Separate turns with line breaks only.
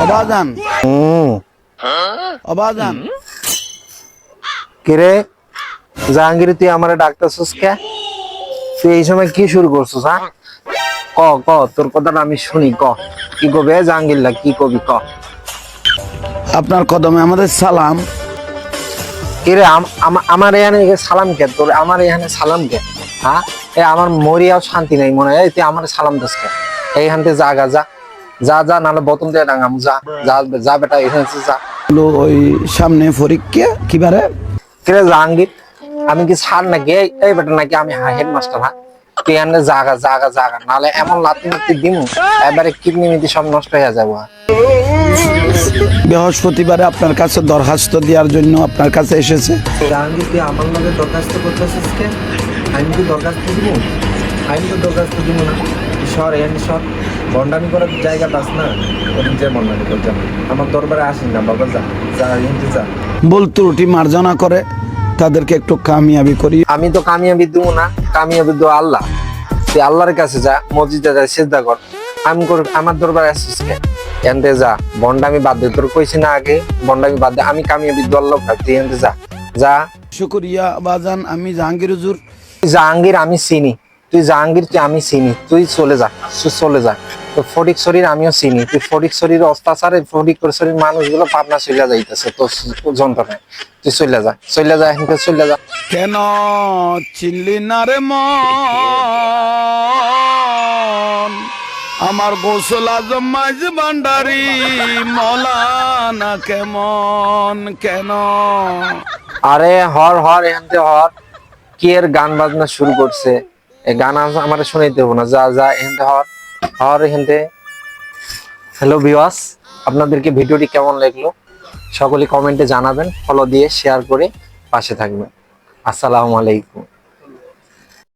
অবাজান
হুম।
অবাজান
কিরে? জাহাঙ্গীর তুই আমার ডাকতেছিস কে? তুই এই সময় কি শুরু করছিস হ্যাঁ? ক ক তোর কথাটা আমি শুনি ক। কি কবে জাহাঙ্গীরলা কি কবি ক?
আপনার কদমে আমাদের সালাম।
কিরে আম- আম- আমার এখানে সালাম কে? তোর আমার এখানে সালাম কে? হ্যাঁ? এ আমার মরিয়াও শান্তি নাই মনে হয়। তুই আমার সালাম দিস কে? এইখান থেকে যা যা। যা যা নাহলে বোতল দিয়ে ডাঙাম যা যা যা বেটা এখানে যা।
ওই সামনে পরীক্ষা কিবারে
কিরে জাহাঙ্গীর? আমি কি ছাড় নাকি? এই এই বেটা নাকি আমি হেডমাস্টার হ্যাঁ তুই জাগা জাগা জাগা নাহলে এমন লাতি লাতি দিমু এবারে কিডনি মিটি সব নষ্ট হয়ে যাব।
বৃহস্পতিবারে আপনার কাছে দরখাস্ত দেওয়ার জন্য আপনার কাছে এসেছে।
জাহাঙ্গীর তুই আমার লগে দরখাস্ত করতেছিস কে? আমি কি দরখাস্ত দিব আমি তো দরখাস্ত দিব না। সর এখানে সর বন্ডামি করার জায়গা পাস না? ওদিন যে বন্ডামি করতে আমার দরবারে আসিস না বাবা যা যা এখানে যা।
ভুল ত্রুটি মার্জনা করে তাদেরকে একটু কামিয়াবি করি।
আমি তো কামিয়াবি দিব না কামিয়াবি দেবো আল্লাহ। তুই আল্লাহর কাছে যা মসজিদে যা সেজদা কর। আমি কর আমার দরবারে আসিস কে? এনতে যা বন্ডামি বাদ দে। তোর কইছি না আগে বন্ডামি বাদ দে। আমি কামিয়াবি দু আল্লাহ তুই এনতে যা। যা।
শুক্রিয়া বাজান আমি জাহাঙ্গীর হুজুর।
জাহাঙ্গীর আমি চিনি। তুই জাহাঙ্গীর তুই আমি চিনি তুই চলে যা তুই চলে যা। তো ফটিক শরীর আমিও চিনি তুই ফটিক শরীর অত্যাচারে ফটিক শরীর মানুষগুলো পাবনা চলে যাইতেছে তো যন্ত্রণায়। তুই চলে যা চলে যা এখান চলে যা।
কেন চিনলি না রে মন? আমার গোসল আজম মাঝ ভান্ডারি মলানা কেমন কেন?
আরে হর হর এখান থেকে হর কি এর গান বাজনা শুরু করছে? গান আমার শুনাইতে দেবো না, যা যা এখান হওয়ার হর হর এখান থেকে হ্যালো বিওয়াস আপনাদেরকে ভিডিওটি কেমন লাগল? সকলে কমেন্টে জানাবেন ফলো দিয়ে শেয়ার করে পাশে থাকবেন। আসসালামু আলাইকুম।